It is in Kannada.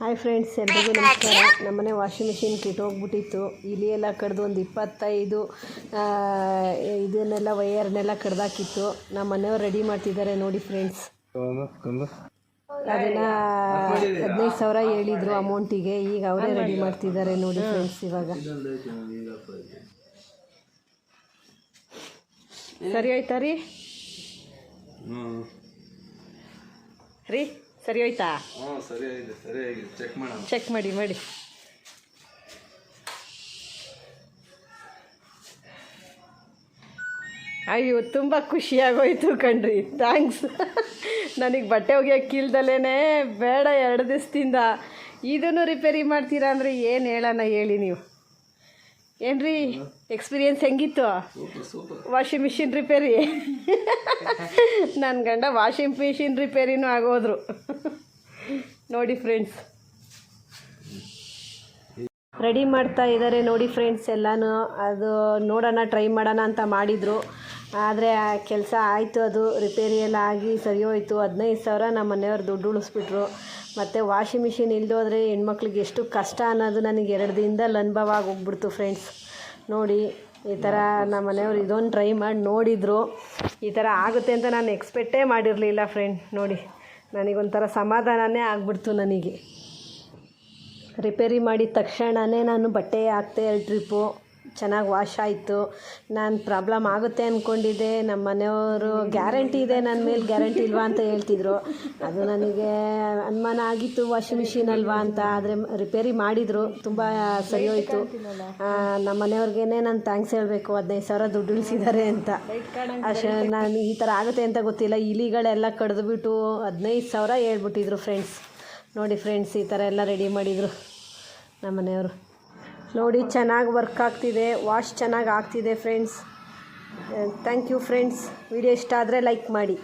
ಹಾಯ್ ಫ್ರೆಂಡ್ಸ್ ಎಲ್ರಿಗೂ ನಮಸ್ಕಾರ. ನಮ್ಮನೆ ವಾಷಿಂಗ್ ಮಿಷಿನ್ ಕೆಟ್ಟೋಗ್ಬಿಟ್ಟಿತ್ತು ಇಲಿ ಎಲ್ಲ ಕಡ್ದು ಒಂದು ಇಪ್ಪತ್ತೈದು ಇದನ್ನೆಲ್ಲ ವೈಯರ್ನೆಲ್ಲ ಕಡ್ದಾಕಿತ್ತು. ನಮ್ಮ ಮನೆಯವ್ರು ರೆಡಿ ಮಾಡ್ತಿದ್ದಾರೆ ನೋಡಿ ಫ್ರೆಂಡ್ಸ್ ಅದನ್ನು ಹದಿನೈದು ಸಾವಿರ ಹೇಳಿದರು ಅಮೌಂಟಿಗೆ ಈಗ ಅವರೇ ರೆಡಿ ಮಾಡ್ತಿದ್ದಾರೆ ನೋಡಿ ಫ್ರೆಂಡ್ಸ್ ಇವಾಗ. ಸರಿ ಆಯ್ತಾ ರೀ? ರೀ? ಸರಿ ಹೋಯ್ತಾ? ಹ್ಞೂ ಸರಿ ಆಗಿದೆ ಸರಿ ಆಗಿದೆ. ಚೆಕ್ ಮಾಡೋಣ. ಚೆಕ್ ಮಾಡಿ ಮಾಡಿ. ಅಯ್ಯೋ ತುಂಬ ಖುಷಿಯಾಗೋಯ್ತು ಕಣ್ರಿ. ಥ್ಯಾಂಕ್ಸ್ ನನಗೆ ಬಟ್ಟೆ ಒಗೆಯೋಕೆ ಇಲ್ದಲೇ ಬೇಡ ಎರಡು ದಿವಸದಿಂದ. ಇದನ್ನು ರಿಪೇರಿ ಮಾಡ್ತೀರಾ ಅಂದರೆ ಏನು ಹೇಳೋಣ ಹೇಳಿ ನೀವು? ಏನ್ರಿ? ಎಕ್ಸ್ಪೀರಿಯನ್ಸ್ ಹೆಂಗಿತ್ತು? ವಾಷಿಂಗ್ ಮಿಷಿನ್ ರಿಪೇರಿ ನನ್ನ ಗಂಡ ವಾಷಿಂಗ್ ಮಿಷಿನ್ ರಿಪೇರಿನೂ ಆಗೋದ್ರು. ನೋಡಿ ಫ್ರೆಂಡ್ಸ್ ರೆಡಿ ಮಾಡ್ತಾ ಇದ್ದಾರೆ ನೋಡಿ ಫ್ರೆಂಡ್ಸ್ ಎಲ್ಲನೂ. ಅದು ನೋಡೋಣ, ಟ್ರೈ ಮಾಡೋಣ ಅಂತ ಮಾಡಿದರು. ಆದರೆ ಆ ಕೆಲಸ ಆಯಿತು ಅದು. ರಿಪೇರಿ ಎಲ್ಲ ಆಗಿ ಸರಿ ಹೋಯಿತು. ಹದಿನೈದು ಸಾವಿರ ನಮ್ಮ ಮನೆಯವ್ರು ದುಡ್ಡು ಉಳಿಸ್ಬಿಟ್ರು. ಮತ್ತು ವಾಷಿಂಗ್ ಮಿಷಿನ್ ಇಲ್ಲದೋದ್ರೆ ಹೆಣ್ಮಕ್ಳಿಗೆ ಎಷ್ಟು ಕಷ್ಟ ಅನ್ನೋದು ನನಗೆ ಎರಡು ದಿನದಲ್ಲಿ ಅನುಭವ ಆಗೋಗ್ಬಿಡ್ತು ಫ್ರೆಂಡ್ಸ್. ನೋಡಿ, ಈ ಥರ ನಮ್ಮ ಮನೆಯವ್ರು ಇದೊಂದು ಟ್ರೈ ಮಾಡಿ ನೋಡಿದರು. ಈ ಥರ ಆಗುತ್ತೆ ಅಂತ ನಾನು ಎಕ್ಸ್ಪೆಕ್ಟೇ ಮಾಡಿರಲಿಲ್ಲ ಫ್ರೆಂಡ್. ನೋಡಿ, ನನಗೊಂಥರ ಸಮಾಧಾನನೇ ಆಗ್ಬಿಡ್ತು ನನಗೆ. ರಿಪೇರಿ ಮಾಡಿದ ತಕ್ಷಣವೇ ನಾನು ಬಟ್ಟೆ ಹಾಕ್ತೆ ಎರಡು ಟ್ರಿಪ್ಪು, ಚೆನ್ನಾಗಿ ವಾಶ್ ಆಯಿತು. ನಾನು ಪ್ರಾಬ್ಲಮ್ ಆಗುತ್ತೆ ಅಂದ್ಕೊಂಡಿದ್ದೆ ನಮ್ಮ ಮನೆಯವರು ಗ್ಯಾರಂಟಿ ಇದೆ ನನ್ನ ಮೇಲೆ ಗ್ಯಾರಂಟಿ ಇಲ್ವಾ ಅಂತ ಹೇಳ್ತಿದ್ರು. ಅದು ನನಗೆ ಅನುಮಾನ ಆಗಿತ್ತು ವಾಷಿಂಗ್ ಮಿಷಿನ್ ಅಲ್ವಾ ಅಂತ. ಆದರೆ ರಿಪೇರಿ ಮಾಡಿದರು, ತುಂಬ ಸರಿ ಹೋಯಿತು. ನಮ್ಮ ಮನೆಯವ್ರಿಗೇ ನಾನು ಥ್ಯಾಂಕ್ಸ್ ಹೇಳಬೇಕು. ಹದಿನೈದು ಸಾವಿರ ದುಡ್ಡು ಉಳಿಸಿದ್ದಾರೆ ಅಂತ. ಅಷ್ಟು ನಾನು ಈ ಥರ ಆಗುತ್ತೆ ಅಂತ ಗೊತ್ತಿಲ್ಲ. ಇಲಿಗಳೆಲ್ಲ ಕಡಿದ್ಬಿಟ್ಟು ಹದಿನೈದು ಸಾವಿರ ಹೇಳ್ಬಿಟ್ಟಿದ್ರು ಫ್ರೆಂಡ್ಸ್ ನೋಡಿ ಫ್ರೆಂಡ್ಸ್ ಈ ಥರ ಎಲ್ಲ ರೆಡಿ ಮಾಡಿದರು ನಮ್ಮ ಮನೆಯವರು. ನೋಡಿ, ಚೆನ್ನಾಗಿ ವರ್ಕ್ ಆಗ್ತಿದೆ ವಾಶ್ ಚೆನ್ನಾಗಿ ಆಗ್ತಿದೆ friends thank you friends video ಇಷ್ಟ ಆದರೆ ಲೈಕ್ ಮಾಡಿ.